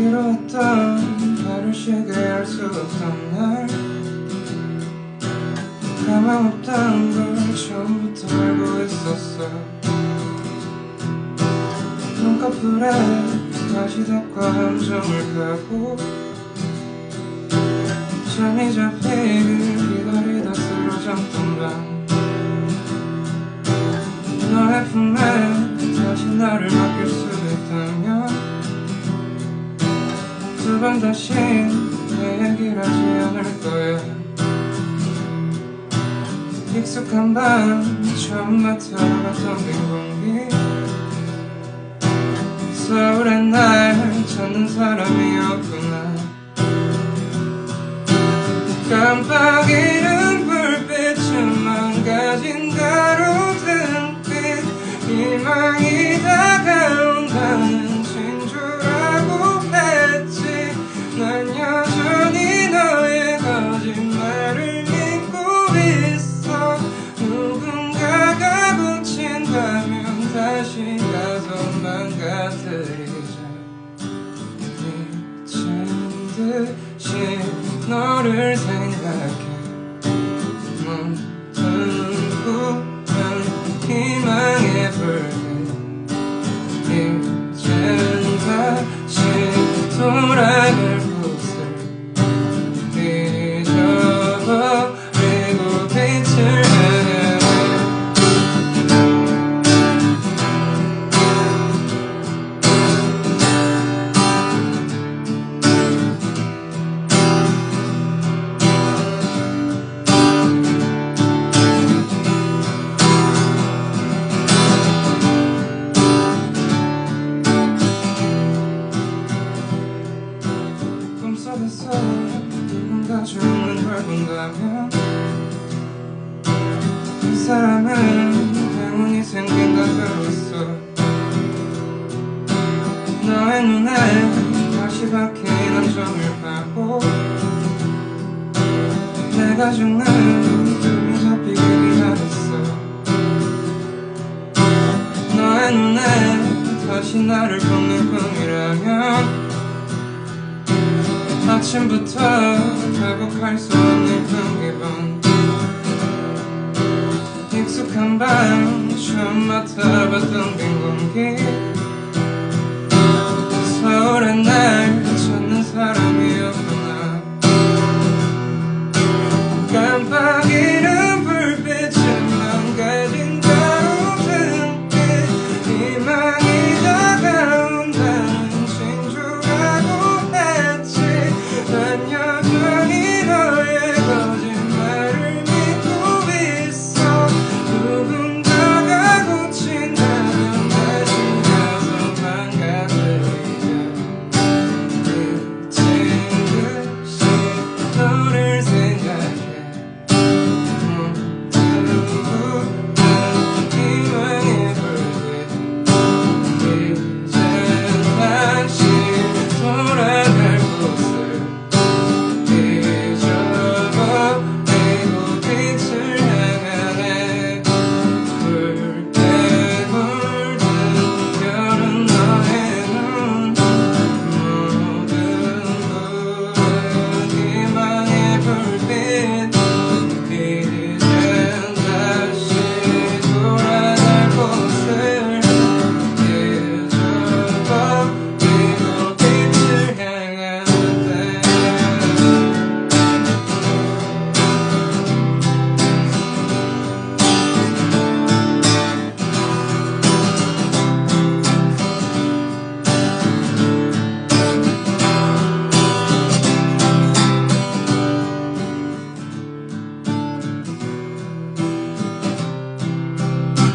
길었던 발을 쉬게 할 수 없던 날. 가망 없다는 걸 처음부터 알고 있었어. 눈꺼풀에 다시 덮과 함정을 가고 잠이 잡히길 기다리다 쓰러졌던 밤. 너의 품에 다시 나를 맡길 수 있다면 두 번 다시 내 얘기를 하지 않을 거야. 익숙한 밤 처음 맡아봤던 빈 공기. 서울의 날 찾는 사람이었구나. 깜빡이 망가뜨리자 미친 듯이 너를 사람은 행운이 생긴가 그랬어 너의 눈에 다시 박힌 함정을 파고 내가 죽는 눈이 잡히길 기다렸어. 너의 눈에 다시 나를 보는 꿈이라면 아침부터 회복할 수 한밤 처음 맡아봤던 빈 공기